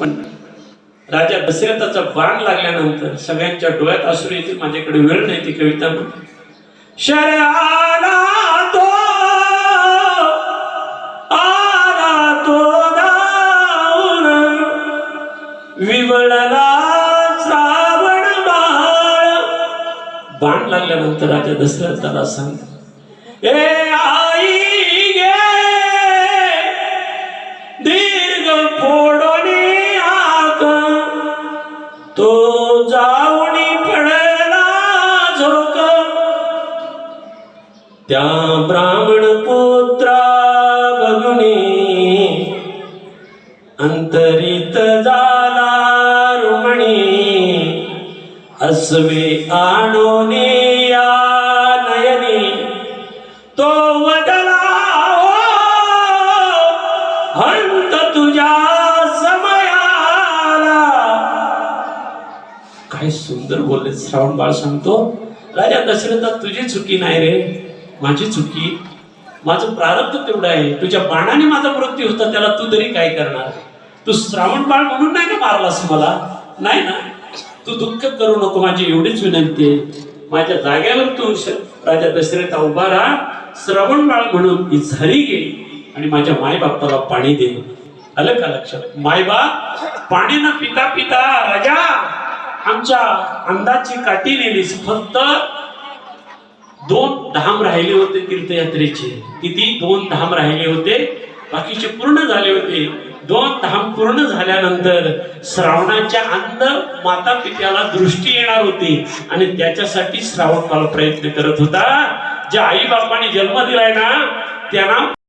पण राजा दशरथाचा बाण लागल्यानंतर सगळ्यांच्या डोळ्यात असून येते माझ्याकडे वेळ नाही ती कविता म्हणून आला तो आला तो दाऊन विवळला श्रावण बाळ. बाण लागल्यानंतर राजा दशरथाला सांग ए तो जाऊनी पडला झोक त्या ब्राह्मण पुत्रा बघुनी अंतरित झाला रुमणी अस्वे आणोनी या नयनी. तो वदला हो हंत तुझ्या काय सुंदर बोलले. श्रावण बाळ सांगतो राजा दशरथा तुझी चुकी नाही रे. माझी चुकी माझं प्रारब्ध तेवढं आहे. तुझ्या बाणाने माझा मृत्यू होता त्याला तू तरी काय करणार? तू श्रावण बाळ म्हणून नाही ना मारलास मला? नाही ना? तू दुःख करू नको माझी एवढीच विनंती आहे. माझ्या जाग्यावर तू राजा दशरथा उभा राहा. श्रवण बाळ म्हणून ही झरी घे आणि माझ्या मायबापाला पाणी दे. आलं का लक्षात? मायबाप पाणी ना पिता पिता राजा. आमच्या अंदाची काठी नेलीस फक्त दोन धाम राहिले होते तीर्थयात्रेचे. किती? दोन धाम राहिले होते. बाकीचे पूर्ण झाले होते. दोन धाम पूर्ण झाल्यानंतर श्रावणाच्या अंध माता पित्याला दृष्टी येणार होती आणि त्याच्यासाठी श्रावण प्रयत्न करत होता. ज्या आई बापाने जन्म दिलाय ना त्यांना